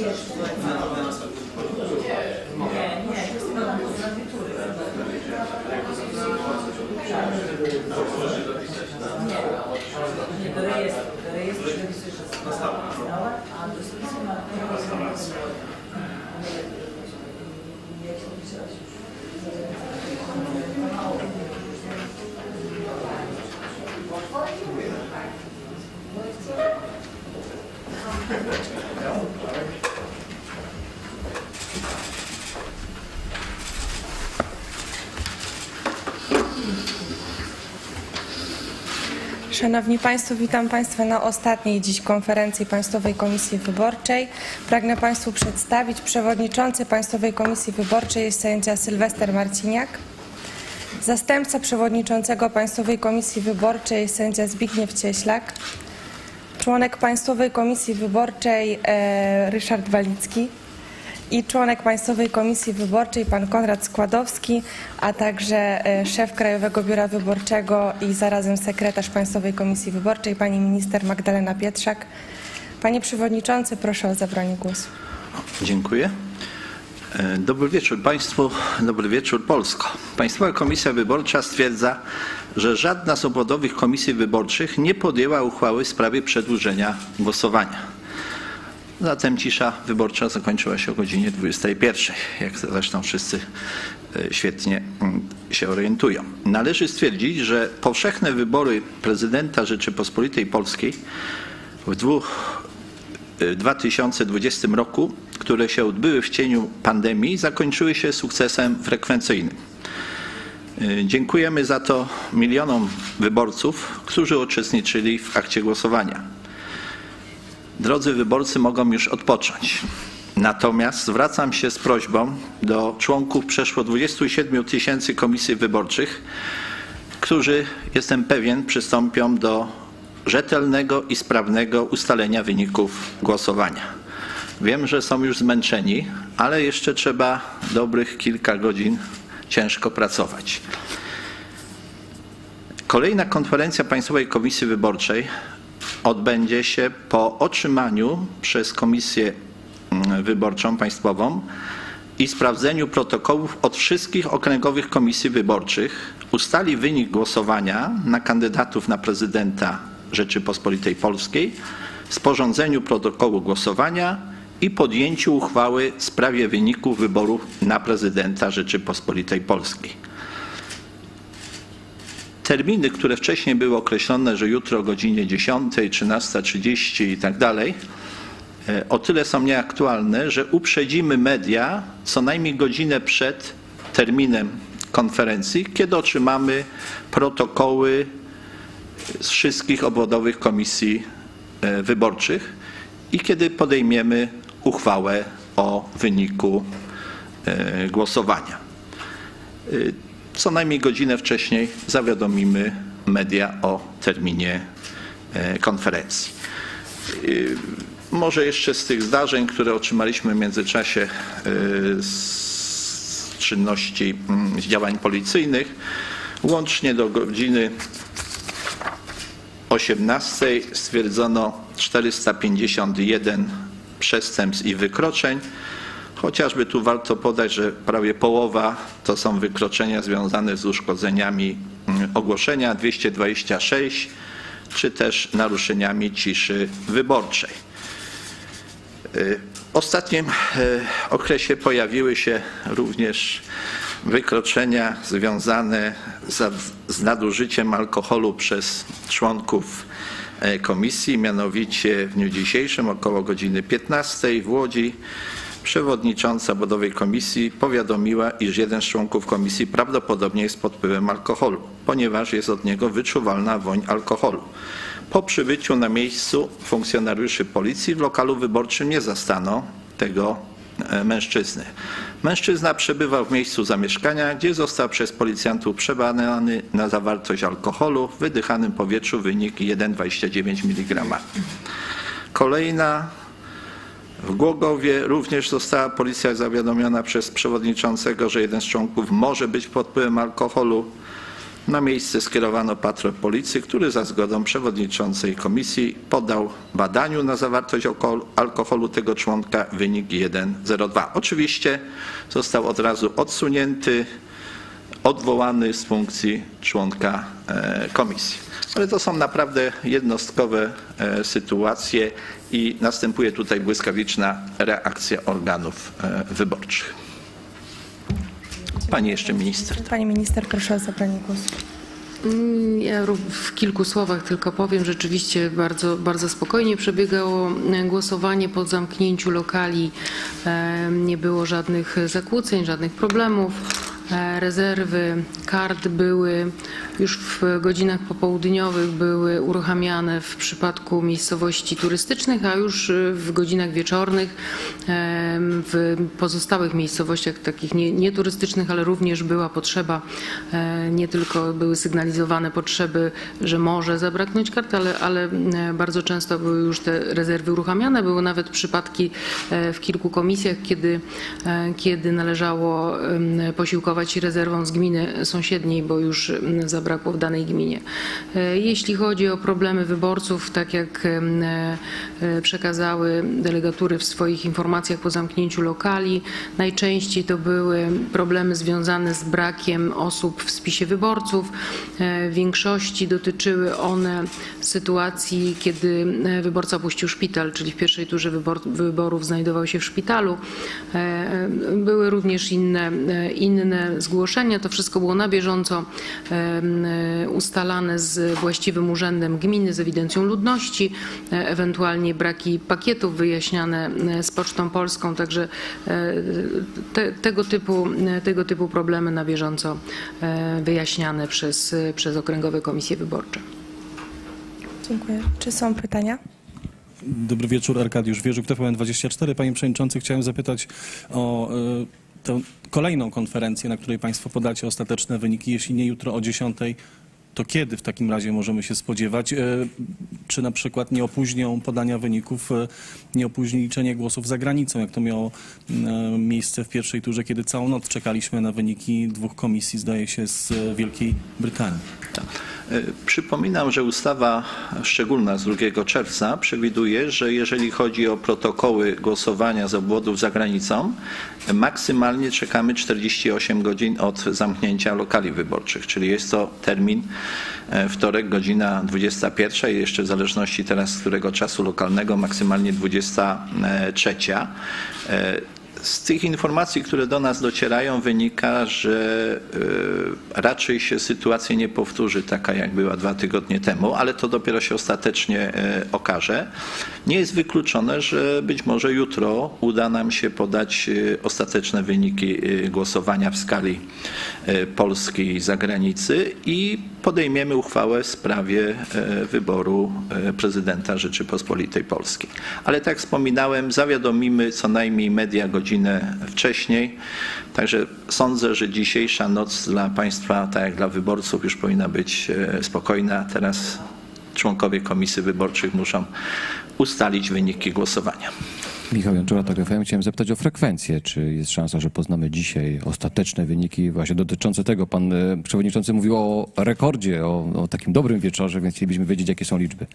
Nie, nie, to jest tylko na klawiatury. Nie, nie, do rejestru. Do rejestru jest stała, a do spisu ma Jak się napisałeś? Szanowni Państwo, witam Państwa na ostatniej dziś konferencji Państwowej Komisji Wyborczej. Pragnę Państwu przedstawić przewodniczący Państwowej Komisji Wyborczej jest sędzia Sylwester Marciniak. Zastępca przewodniczącego Państwowej Komisji Wyborczej jest sędzia Zbigniew Cieślak. Członek Państwowej Komisji Wyborczej e, Ryszard Walicki i członek Państwowej Komisji Wyborczej pan Konrad Składowski, a także e, szef Krajowego Biura Wyborczego i zarazem sekretarz Państwowej Komisji Wyborczej pani minister Magdalena Pietrzak. Panie Przewodniczący, proszę o zabranie głosu. Dziękuję. E, Dobry wieczór Państwu, dobry wieczór Polsko. Państwowa Komisja Wyborcza stwierdza, że żadna z obwodowych komisji wyborczych nie podjęła uchwały w sprawie przedłużenia głosowania. Zatem cisza wyborcza zakończyła się o godzinie 21, jak zresztą wszyscy e, świetnie mm, się orientują. Należy stwierdzić, że powszechne wybory prezydenta Rzeczypospolitej Polskiej w dwóch w 2020 roku, które się odbyły w cieniu pandemii, zakończyły się sukcesem frekwencyjnym. Y, Dziękujemy za to milionom wyborców, którzy uczestniczyli w akcie głosowania. Drodzy wyborcy mogą już odpocząć. Natomiast zwracam się z prośbą do członków przeszło 27 tysięcy komisji wyborczych, którzy jestem pewien przystąpią do rzetelnego i sprawnego ustalenia wyników głosowania. Wiem, że są już zmęczeni, ale jeszcze trzeba dobrych kilka godzin ciężko pracować. Kolejna konferencja Państwowej Komisji Wyborczej odbędzie się po otrzymaniu przez Komisję mm, Wyborczą Państwową i sprawdzeniu protokołów od wszystkich okręgowych komisji wyborczych ustali wynik głosowania na kandydatów na prezydenta Rzeczypospolitej Polskiej, sporządzeniu protokołu głosowania i podjęciu uchwały w sprawie wyników wyborów na prezydenta Rzeczypospolitej Polskiej. Terminy, które wcześniej były określone, że jutro o godzinie 10, 13.30 i tak dalej, e, o tyle są nieaktualne, że uprzedzimy media co najmniej godzinę przed terminem konferencji, kiedy otrzymamy protokoły z wszystkich obwodowych komisji e, wyborczych i kiedy podejmiemy uchwałę o wyniku e, głosowania. Co najmniej godzinę wcześniej zawiadomimy media o terminie e, konferencji. E, Może jeszcze z tych zdarzeń, które otrzymaliśmy w międzyczasie e, z czynności, mm, z działań policyjnych, łącznie do godziny 18 stwierdzono 451 przestępstw i wykroczeń. Chociażby tu warto podać, że prawie połowa to są wykroczenia związane z uszkodzeniami mm, ogłoszenia 226 czy też naruszeniami ciszy wyborczej. Y, W ostatnim y, okresie pojawiły się również wykroczenia związane z, nadużyciem alkoholu przez członków e, komisji, mianowicie w dniu dzisiejszym około godziny 15 w Łodzi przewodnicząca obwodowej komisji powiadomiła, iż jeden z członków komisji prawdopodobnie jest pod wpływem alkoholu, ponieważ jest od niego wyczuwalna woń alkoholu. Po przybyciu na miejscu funkcjonariuszy policji w lokalu wyborczym nie zastano tego e, mężczyzny. Mężczyzna przebywał w miejscu zamieszkania, gdzie został przez policjantów przebadany na zawartość alkoholu. W wydychanym powietrzu wynik 1,29 mg. Kolejna w Głogowie również została policja zawiadomiona przez przewodniczącego, że jeden z członków może być pod wpływem alkoholu. Na miejsce skierowano patrol policji, który za zgodą przewodniczącej komisji podał badaniu na zawartość alkohol- alkoholu tego członka wynik 1,02. Oczywiście został od razu odsunięty, odwołany z funkcji członka e, komisji. Ale to są naprawdę jednostkowe e, sytuacje i następuje tutaj błyskawiczna reakcja organów e, wyborczych. Pani jeszcze minister. Pani minister, proszę o zabranie głosu. Mm, Ja w kilku słowach tylko powiem, rzeczywiście bardzo, bardzo spokojnie przebiegało głosowanie po zamknięciu lokali. Nie było żadnych zakłóceń, żadnych problemów. E, Rezerwy kart były już w godzinach popołudniowych były uruchamiane w przypadku miejscowości turystycznych, a już e, w godzinach wieczornych w pozostałych miejscowościach takich nie- nieturystycznych, ale również była potrzeba, e, nie tylko były sygnalizowane potrzeby, że może zabraknąć kart, ale, ale e, bardzo często były już te rezerwy uruchamiane. Były nawet przypadki e, w kilku komisjach, kiedy, kiedy należało posiłkować się rezerwą z gminy sąsiedniej, bo już em, zabrakło w danej gminie. E, Jeśli chodzi o problemy wyborców, tak jak e, e, przekazały delegatury w swoich informacjach po zamknięciu lokali, najczęściej to były problemy związane z brakiem osób w spisie wyborców. W większości dotyczyły one sytuacji, kiedy wyborca opuścił szpital, czyli w pierwszej turze wybor- wyborów znajdował się w szpitalu. Były również inne, inne zgłoszenia. To wszystko było na bieżąco e, ustalane z właściwym urzędem gminy, z ewidencją ludności, e, ewentualnie braki pakietów wyjaśniane e, z Pocztą Polską. Także te, tego, typu, tego typu problemy na bieżąco wyjaśniane przez, przez okręgowe komisje wyborcze. Dziękuję. Czy są pytania? Dobry wieczór, Arkadiusz Wierzuk, TVN24. Panie Przewodniczący, chciałem zapytać o y, tę kolejną konferencję, na której Państwo podacie ostateczne wyniki. Jeśli nie jutro o 10, to kiedy w takim razie możemy się spodziewać? Y, Czy na przykład nie opóźnią podania wyników, y, nie opóźni liczenie głosów za granicą, jak to miało y, miejsce w pierwszej turze, kiedy całą noc czekaliśmy na wyniki dwóch komisji, zdaje się, z Wielkiej Brytanii? E, Przypominam, że ustawa szczególna z 2 czerwca przewiduje, że jeżeli chodzi o protokoły głosowania z obwodów za granicą, maksymalnie czekamy 48 godzin od zamknięcia lokali wyborczych, czyli jest to termin e, wtorek, godzina 21 i jeszcze w zależności teraz z którego czasu lokalnego maksymalnie 23. E, z tych informacji, które do nas docierają, wynika, że y, raczej się sytuacja nie powtórzy taka, jak była dwa tygodnie temu, ale to dopiero się ostatecznie y, okaże. Nie jest wykluczone, że być może jutro uda nam się podać y, ostateczne wyniki głosowania w skali Polski i zagranicy i podejmiemy uchwałę w sprawie wyboru prezydenta Rzeczypospolitej Polskiej. Ale tak jak wspominałem, zawiadomimy co najmniej media godzinę wcześniej. Także sądzę, że dzisiejsza noc dla Państwa, tak jak dla wyborców, już powinna być e, spokojna. Teraz członkowie komisji wyborczych muszą ustalić wyniki głosowania. Michał Janczura, tak FM. Chciałem zapytać o frekwencję. Czy jest szansa, że poznamy dzisiaj ostateczne wyniki właśnie dotyczące tego? Pan e, przewodniczący mówił o rekordzie, o, o takim dobrym wieczorze, więc chcielibyśmy wiedzieć, jakie są liczby.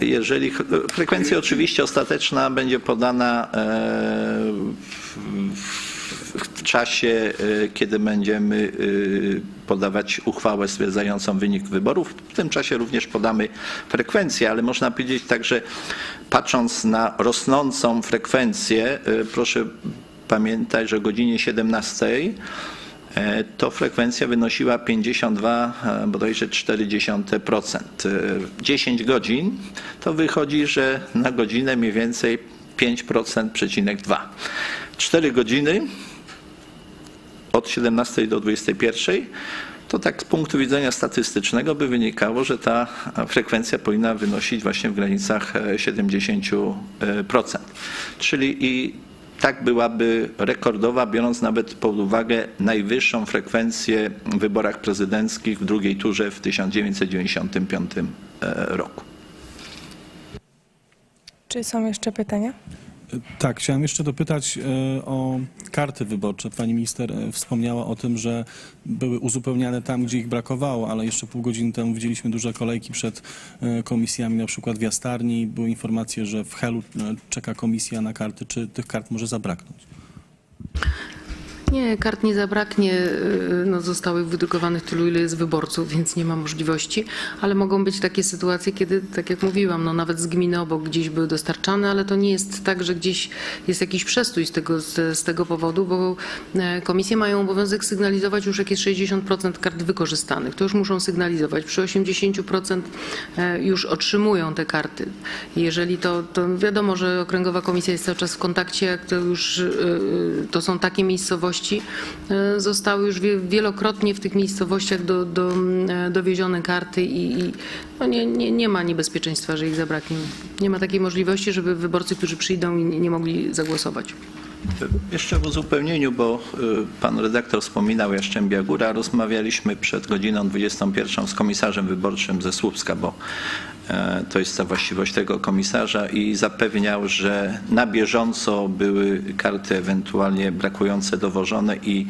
Jeżeli ch- frekwencja oczywiście ostateczna będzie podana e, w, czasie, e, kiedy będziemy e, podawać uchwałę stwierdzającą wynik wyborów. W tym czasie również podamy frekwencję, ale można powiedzieć tak, że patrząc na rosnącą frekwencję, e, proszę pamiętać, że o godzinie 17 E, to frekwencja wynosiła 52, e, bodajże 0,4%. E, 10 godzin to wychodzi, że na godzinę mniej więcej 5%, przecinek 2. 4 godziny od 17 do 21 to tak z punktu widzenia statystycznego by wynikało, że ta frekwencja powinna wynosić właśnie w granicach e, 70%. Czyli i tak byłaby rekordowa, biorąc nawet pod uwagę najwyższą frekwencję w wyborach prezydenckich w drugiej turze w 1995 e, roku. Czy są jeszcze pytania? Tak, chciałem jeszcze dopytać e, o karty wyborcze. Pani minister e, wspomniała o tym, że były uzupełniane tam, gdzie ich brakowało, ale jeszcze pół godziny temu widzieliśmy duże kolejki przed e, komisjami, na przykład w Jastarni. Były informacje, że w Helu czeka komisja na karty. Czy tych kart może zabraknąć? Nie, kart nie zabraknie. y, No, zostało ich wydrukowanych tylu, ile jest wyborców, więc nie ma możliwości. Ale mogą być takie sytuacje, kiedy, tak jak mówiłam, no, nawet z gminy obok gdzieś były dostarczane, ale to nie jest tak, że gdzieś jest jakiś przestój z tego, z, z tego powodu, bo e, komisje mają obowiązek sygnalizować już, jak jest 60% kart wykorzystanych. To już muszą sygnalizować. Przy 80% e, już otrzymują te karty. Jeżeli to, to wiadomo, że Okręgowa Komisja jest cały czas w kontakcie, jak to już y, to są takie miejscowości, y, zostały już wie- wielokrotnie w tych miejscowościach do, do, mm, dowiezione karty i, i no nie, nie, nie ma niebezpieczeństwa, że ich zabraknie. Nie ma takiej możliwości, żeby wyborcy, którzy przyjdą i nie, mogli zagłosować. Jeszcze w uzupełnieniu, bo y, pan redaktor wspominał Jaszczębia Góra, rozmawialiśmy przed godziną 21 z komisarzem wyborczym ze Słupska, bo e, to jest ta właściwość tego komisarza i zapewniał, że na bieżąco były karty ewentualnie brakujące dowożone i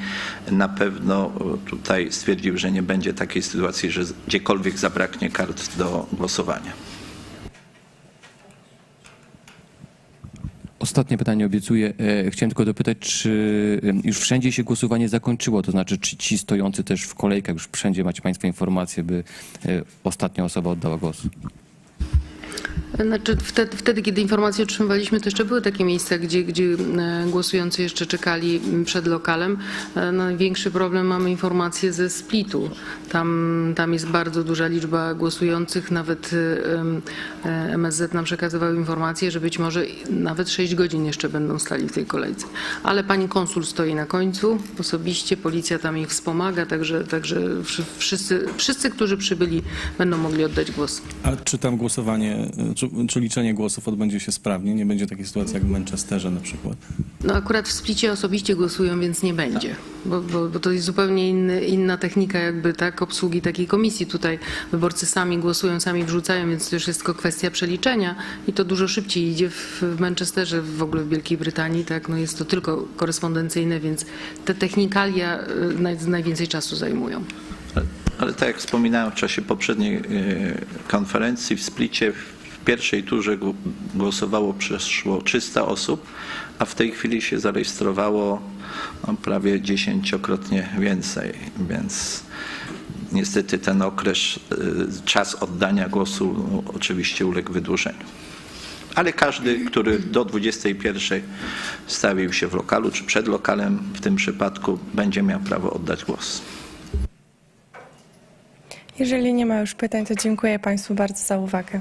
na pewno e, tutaj stwierdził, że nie będzie takiej sytuacji, że gdziekolwiek zabraknie kart do głosowania. Ostatnie pytanie obiecuję. E, Chciałem tylko dopytać, czy e, już wszędzie się głosowanie zakończyło? To znaczy, czy ci stojący też w kolejkach, już wszędzie macie Państwo informację, by e, ostatnia osoba oddała głos? Znaczy wtedy, wtedy, kiedy informacje otrzymywaliśmy, to jeszcze były takie miejsca, gdzie, gdzie e, głosujący jeszcze czekali m, przed lokalem. E, Największy problem mamy informacje ze Splitu. Tam, tam jest bardzo duża liczba głosujących. Nawet e, MSZ nam przekazywał informacje, że być może nawet 6 godzin jeszcze będą stali w tej kolejce. Ale pani konsul stoi na końcu osobiście, policja tam ich wspomaga, także, także wszy- wszyscy, wszyscy, którzy przybyli, będą mogli oddać głos. A czy tam głosowanie, czy, czy liczenie głosów odbędzie się sprawnie? Nie będzie takiej sytuacji jak w Manchesterze na przykład? No akurat w Splicie osobiście głosują, więc nie będzie, bo, bo, bo to jest zupełnie inny, inna technika jakby tak obsługi takiej komisji. Tutaj wyborcy sami głosują, sami wrzucają, więc to już jest tylko kwestia przeliczenia i to dużo szybciej idzie w, w Manchesterze, w ogóle w Wielkiej Brytanii, tak, no jest to tylko korespondencyjne, więc te technikalia y, naj, najwięcej czasu zajmują. Ale, tak jak wspominałem w czasie poprzedniej e, konferencji w Splicie w pierwszej turze gł- głosowało przeszło 300 osób, a w tej chwili się zarejestrowało no, prawie dziesięciokrotnie więcej, więc niestety ten okres, e, czas oddania głosu no, oczywiście uległ wydłużeniu. Ale każdy, który do 21 stawił się w lokalu czy przed lokalem w tym przypadku, będzie miał prawo oddać głos. Jeżeli nie ma już pytań, to dziękuję Państwu bardzo za uwagę.